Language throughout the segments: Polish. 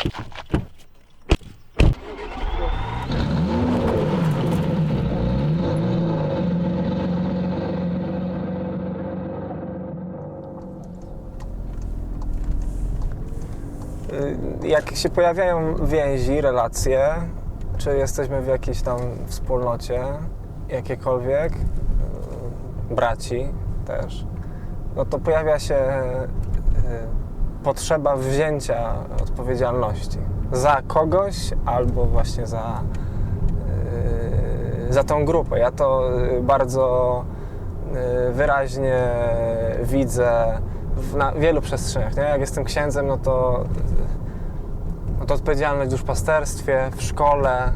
Y, Jak się pojawiają więzi, relacje, czy jesteśmy w jakiejś tam wspólnocie, jakiekolwiek, y, braci też, no to pojawia się y, potrzeba wzięcia odpowiedzialności za kogoś albo właśnie za, y, za tą grupę. Ja to y, bardzo y, wyraźnie widzę na wielu przestrzeniach. Nie? Jak jestem księdzem, no to, no to odpowiedzialność w duszpasterstwie, w szkole,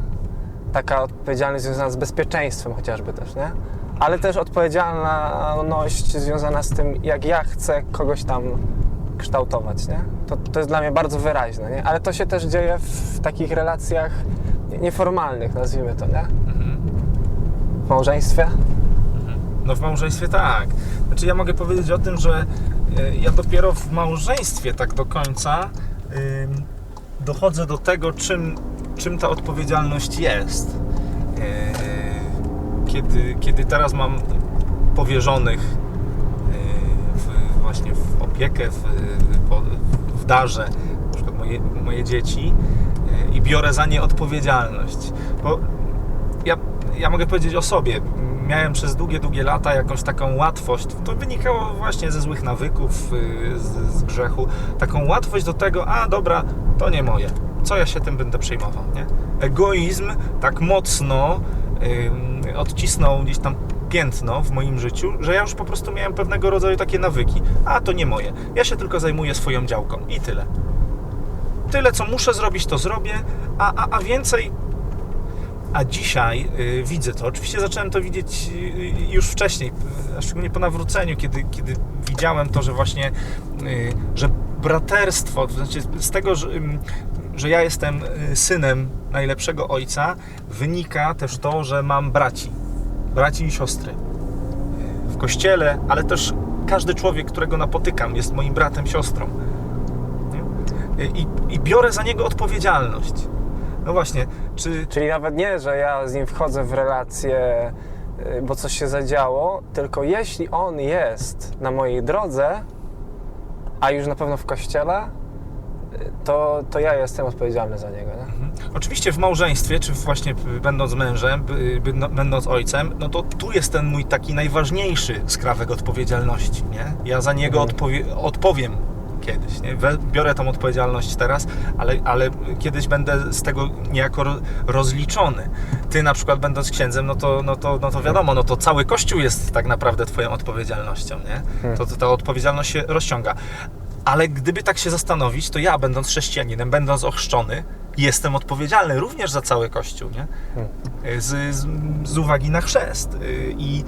taka odpowiedzialność związana z bezpieczeństwem chociażby też, nie? Ale też odpowiedzialność związana z tym, jak ja chcę kogoś tam kształtować, nie? To, to jest dla mnie bardzo wyraźne, nie? Ale to się też dzieje w takich relacjach nieformalnych, nazwijmy to, nie? W małżeństwie. No w małżeństwie tak. Znaczy ja mogę powiedzieć o tym, że y, ja dopiero w małżeństwie tak do końca dochodzę do tego, czym, czym ta odpowiedzialność jest. Yy, Kiedy, kiedy teraz mam powierzonych w, właśnie w opiekę, w, w darze, na przykład moje, moje dzieci yy, i biorę za nie odpowiedzialność. Bo ja, ja mogę powiedzieć o sobie. Miałem przez długie, długie lata jakąś taką łatwość. To wynikało właśnie ze złych nawyków, yy, z, z grzechu. Taką łatwość do tego, a dobra, to nie moje. Co ja się tym będę przejmował, nie? Egoizm tak mocno yy, odcisnął gdzieś tam piętno w moim życiu, że ja już po prostu miałem pewnego rodzaju takie nawyki. A to nie moje. Ja się tylko zajmuję swoją działką i tyle. Tyle, co muszę zrobić, to zrobię, a, a, a więcej a dzisiaj y, widzę to. Oczywiście zacząłem to widzieć y, już wcześniej, a szczególnie po nawróceniu, kiedy, kiedy widziałem to, że właśnie, y, że braterstwo, to znaczy z tego, że, że ja jestem y, synem najlepszego ojca, wynika też to, że mam braci, braci i siostry w kościele, ale też każdy człowiek, którego napotykam, jest moim bratem, siostrą. I, I biorę za niego odpowiedzialność. No właśnie, czy, Czyli nawet nie, że ja z nim wchodzę w relację, y, bo coś się zadziało, tylko jeśli on jest na mojej drodze, a już na pewno w kościele, to, to ja jestem odpowiedzialny za niego. Nie? Mhm. Oczywiście w małżeństwie, czy właśnie będąc mężem, b- będąc ojcem, no to tu jest ten mój taki najważniejszy skrawek odpowiedzialności, nie? Ja za niego Mhm. odpowie, odpowiem kiedyś, nie? Biorę tą odpowiedzialność teraz, ale, ale kiedyś będę z tego niejako ro- rozliczony. Ty na przykład będąc księdzem, no to, no to, no to wiadomo, no to cały Kościół jest tak naprawdę twoją odpowiedzialnością, nie? Hmm. To, to ta odpowiedzialność się rozciąga. Ale gdyby tak się zastanowić, to ja, będąc chrześcijaninem, będąc ochrzczony, jestem odpowiedzialny również za cały Kościół, nie? Z, z, z uwagi na chrzest. Y, I,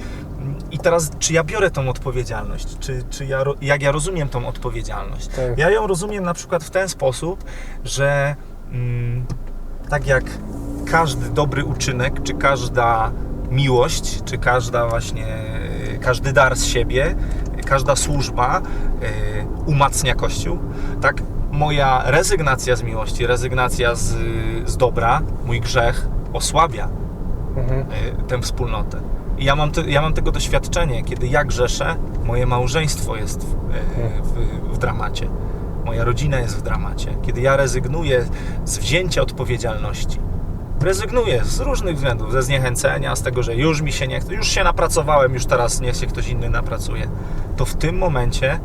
I teraz, czy ja biorę tą odpowiedzialność? Czy, czy ja, jak ja rozumiem tą odpowiedzialność? Tak. Ja ją rozumiem na przykład w ten sposób, że mm, tak jak każdy dobry uczynek, czy każda miłość, czy każda właśnie, każdy dar z siebie, każda służba y, umacnia Kościół, tak moja rezygnacja z miłości, rezygnacja z, z dobra, mój grzech osłabia Mhm. y, tę wspólnotę. I ja mam, te, ja mam tego doświadczenie, kiedy ja grzeszę, moje małżeństwo jest w, y, w, w dramacie, moja rodzina jest w dramacie. Kiedy ja rezygnuję z wzięcia odpowiedzialności, rezygnuję z różnych względów, ze zniechęcenia, z tego, że już mi się nie chce, już się napracowałem, już teraz niech się ktoś inny napracuje, to w tym momencie y,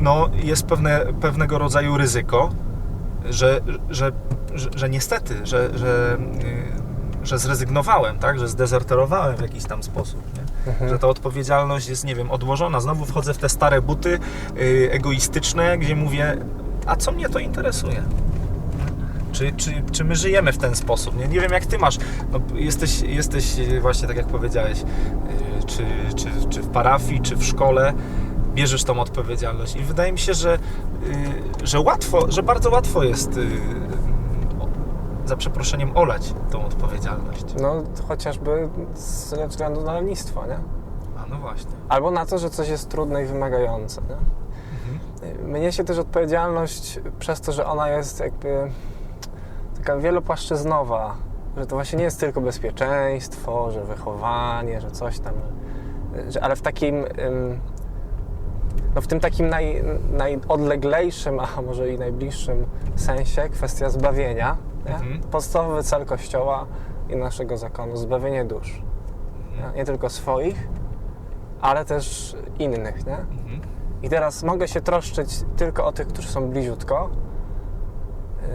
no, jest pewne, pewnego rodzaju ryzyko, że, że, że, że niestety, że, że, y, że zrezygnowałem, tak? że zdezerterowałem w jakiś tam sposób. Mhm. Że ta odpowiedzialność jest, nie wiem, odłożona. Znowu wchodzę w te stare buty y, egoistyczne, gdzie mówię, a co mnie to interesuje? Czy, czy, czy my żyjemy w ten sposób? Nie, nie wiem, jak ty masz. No, jesteś, jesteś y, właśnie tak, jak powiedziałeś, y, czy, czy, czy w parafii, czy w szkole, bierzesz tą odpowiedzialność. I wydaje mi się, że, y, że łatwo, że bardzo łatwo jest, za przeproszeniem, olać tą odpowiedzialność. No chociażby ze względu na lenistwo, nie? A no właśnie. Albo na to, że coś jest trudne i wymagające. Nie? mnie się też odpowiedzialność przez to, że ona jest jakby taka wielopłaszczyznowa, że to właśnie nie jest tylko bezpieczeństwo, że wychowanie, że coś tam, że, ale w takim, no w tym takim naj, najodleglejszym, a może i najbliższym sensie kwestia zbawienia? Mhm. podstawowy cel Kościoła i naszego zakonu, zbawienie dusz. Nie, nie tylko swoich, ale też innych, nie? Mhm. I teraz mogę się troszczyć tylko o tych, którzy są bliziutko. Yy,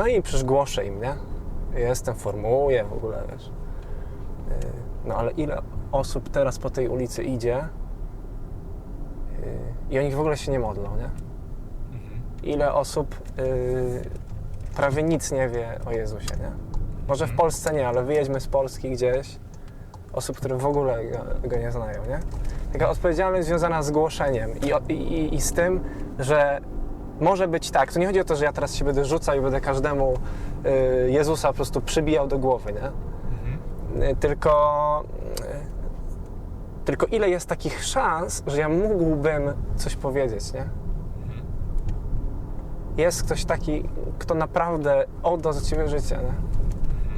No i przecież głoszę im, nie? Jestem, formułuję w ogóle, wiesz. Yy, No ale ile osób teraz po tej ulicy idzie yy, i o nich w ogóle się nie modlą, nie? Mhm. Ile osób yy, prawie nic nie wie o Jezusie, nie? Może w Mhm. Polsce nie, ale wyjedźmy z Polski gdzieś. Osób, które w ogóle go, go nie znają, nie? Taka odpowiedzialność związana z głoszeniem i, i, i z tym, że może być tak. To nie chodzi o to, że ja teraz się będę rzucał i będę każdemu y, Jezusa po prostu przybijał do głowy, nie? Mhm. Y, Tylko, y, tylko ile jest takich szans, że ja mógłbym coś powiedzieć, nie? Mhm. Jest ktoś taki, kto naprawdę oddał za ciebie życie, nie?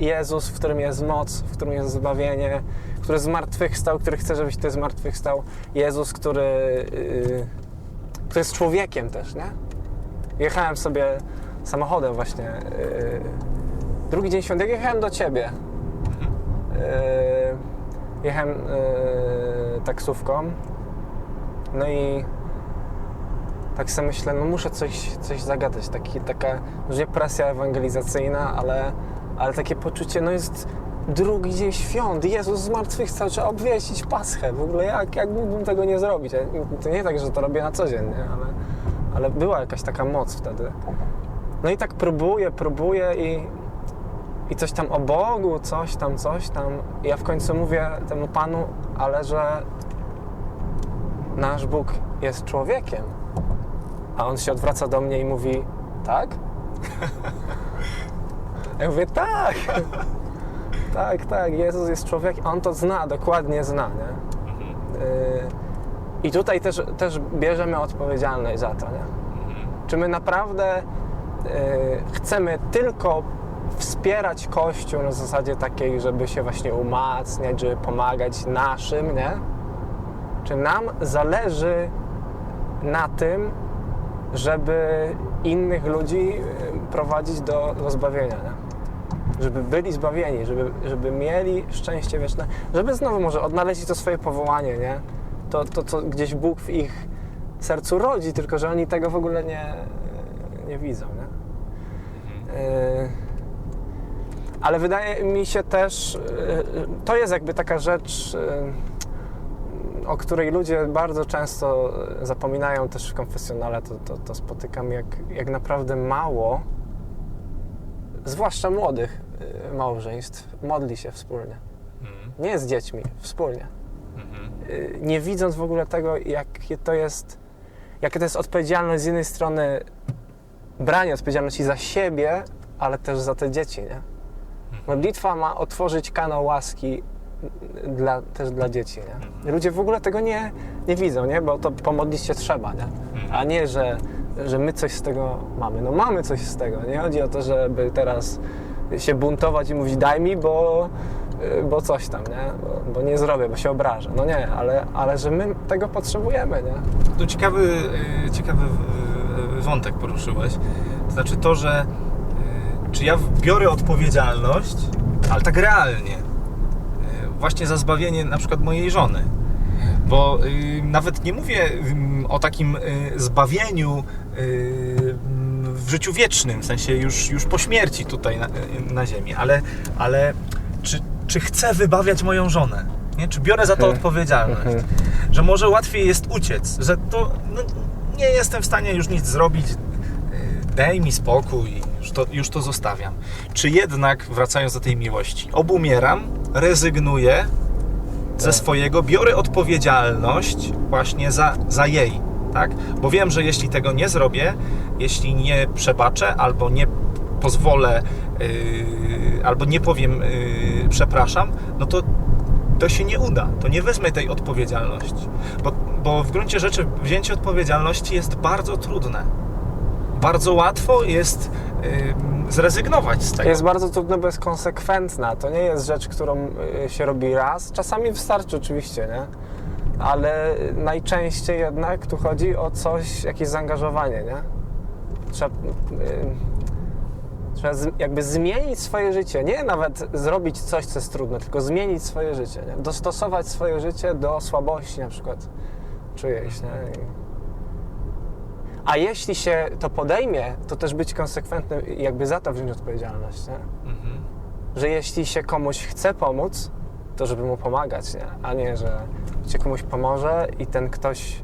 Jezus, w którym jest moc, w którym jest zbawienie, który zmartwychwstał, który chce, żebyś ty zmartwychwstał. Jezus, który, yy, który jest człowiekiem też, nie? Jechałem sobie samochodem właśnie. Yy, drugi dzień świąt, jak jechałem do ciebie. Yy, jechałem yy, taksówką. No i tak sobie myślę, no muszę coś, coś zagadać. Taki, taka, może nie presja ewangelizacyjna, ale, ale takie poczucie, no jest drugi dzień świąt, Jezus zmartwychwstał, trzeba obwieścić Paschę. W ogóle jak, jak mógłbym tego nie zrobić? To nie tak, że to robię na co dzień, nie? Ale, ale była jakaś taka moc wtedy. No i tak próbuję, próbuję i, i coś tam o Bogu, coś tam, coś tam. I ja w końcu mówię temu Panu, ale że nasz Bóg jest człowiekiem. A on się odwraca do mnie i mówi, tak? Ja mówię, tak! Tak, tak, Jezus jest człowiekiem. On to zna, dokładnie zna, nie? Mhm. I tutaj też, też bierzemy odpowiedzialność za to, nie? Mhm. Czy my naprawdę yy, chcemy tylko wspierać Kościół na zasadzie takiej, żeby się właśnie umacniać, żeby pomagać naszym, nie? Czy nam zależy na tym, żeby innych ludzi yy, prowadzić do, do zbawienia, nie? Żeby byli zbawieni, żeby, żeby mieli szczęście wieczne, żeby znowu może odnaleźli to swoje powołanie, nie? To, to, co gdzieś Bóg w ich sercu rodzi, tylko że oni tego w ogóle nie, nie widzą, nie? Yy, Ale wydaje mi się też, yy, to jest jakby taka rzecz, yy, o której ludzie bardzo często zapominają też w konfesjonale, to, to, to spotykam, jak, jak naprawdę mało, zwłaszcza młodych małżeństw, modli się wspólnie. Mhm. Nie z dziećmi, wspólnie. Mhm. Y, nie widząc w ogóle tego, jakie to jest, jaka to jest odpowiedzialność z jednej strony branie odpowiedzialności za siebie, ale też za te dzieci, nie? Modlitwa ma otworzyć kanał łaski dla, też dla dzieci, nie? Ludzie w ogóle tego nie, nie widzą, nie? Bo to pomodlić się trzeba, nie? A nie, że, że my coś z tego mamy. No mamy coś z tego. Nie chodzi o to, żeby teraz się buntować i mówić daj mi, bo, bo coś tam, nie? Bo, bo nie zrobię, bo się obrażę. No nie, ale, ale że my tego potrzebujemy, nie? Tu ciekawy, y, ciekawy y, wątek poruszyłeś. To znaczy to, że y, czy ja biorę odpowiedzialność, ale tak realnie, y, właśnie za zbawienie na przykład mojej żony. Bo y, nawet nie mówię ym, o takim y, zbawieniu y, w życiu wiecznym, w sensie już, już po śmierci tutaj na, y, na ziemi, ale, ale czy, chcę wybawiać moją żonę? Nie? Czy biorę za to Mhm. odpowiedzialność? Mhm. że może łatwiej jest uciec, że to no, nie jestem w stanie już nic zrobić, yy, daj mi spokój, już to, już to zostawiam. Czy jednak, wracając do tej miłości, obumieram, rezygnuję ze Tak. swojego, biorę odpowiedzialność właśnie za, za jej, tak? Bo wiem, że jeśli tego nie zrobię, jeśli nie przebaczę albo nie pozwolę, yy, albo nie powiem yy, przepraszam, no to to się nie uda, to nie wezmę tej odpowiedzialności. Bo, bo w gruncie rzeczy wzięcie odpowiedzialności jest bardzo trudne. Bardzo łatwo jest ym, zrezygnować z tego. Jest bardzo trudno, bo jest konsekwentna. To nie jest rzecz, którą y, się robi raz. Czasami wystarczy oczywiście, nie? Ale najczęściej jednak tu chodzi o coś, jakieś zaangażowanie, nie? Trzeba, y, trzeba z, jakby zmienić swoje życie. Nie nawet zrobić coś, co jest trudne, tylko zmienić swoje życie, nie? Dostosować swoje życie do słabości na przykład czyjejś, nie? A jeśli się to podejmie, to też być konsekwentnym i jakby za to wziąć odpowiedzialność, nie? Mhm. Że jeśli się komuś chce pomóc, to żeby mu pomagać, nie? A nie, że się komuś pomoże i ten ktoś,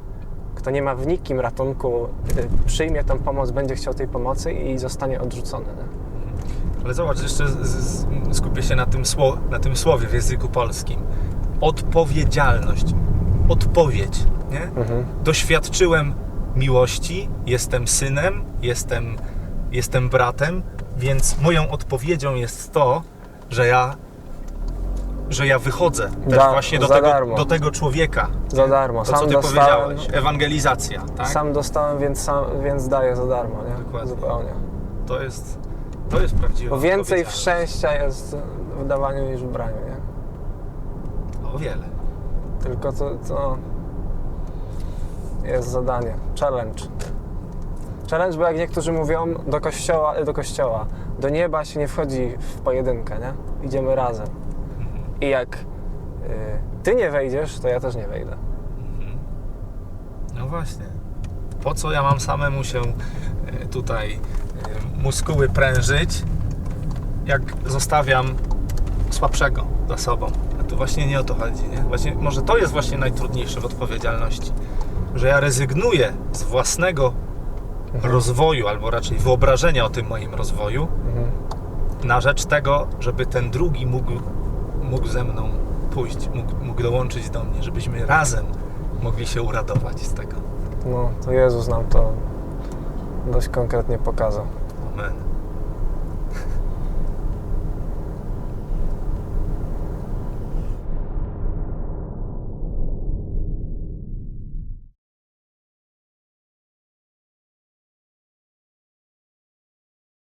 kto nie ma w nikim ratunku, y, przyjmie tą pomoc, będzie chciał tej pomocy i zostanie odrzucony, nie? Ale zobacz, jeszcze z, z, skupię się na tym, sło, na tym słowie w języku polskim. Odpowiedzialność. Odpowiedź, nie? Mhm. Doświadczyłem miłości, jestem synem, jestem, jestem bratem, więc moją odpowiedzią jest to, że ja, że ja wychodzę też Da- właśnie do tego, darmo. do tego człowieka. Za darmo. To, sam co ty dostałem, powiedziałeś, ewangelizacja, tak? sam dostałem, więc, sam, więc daję za darmo, nie? Dokładnie. Zupełnie. To jest, to jest prawdziwe. Bo więcej szczęścia jest w dawaniu niż w braniu, nie? O wiele. Tylko to, to jest zadanie, challenge. Challenge, bo jak niektórzy mówią, do kościoła, do kościoła, do nieba się nie wchodzi w pojedynkę, nie? Idziemy razem. I jak y, ty nie wejdziesz, to ja też nie wejdę. No właśnie. Po co ja mam samemu się e, tutaj muskuły prężyć, jak zostawiam słabszego za sobą? A tu właśnie nie o to chodzi, nie? Właśnie, może to jest właśnie najtrudniejsze w odpowiedzialności, że ja rezygnuję z własnego rozwoju, albo raczej wyobrażenia o tym moim rozwoju, Mhm. na rzecz tego, żeby ten drugi mógł, mógł ze mną pójść, mógł, mógł dołączyć do mnie, żebyśmy razem mogli się uradować z tego. No, to Jezus nam to dość konkretnie pokazał. Amen.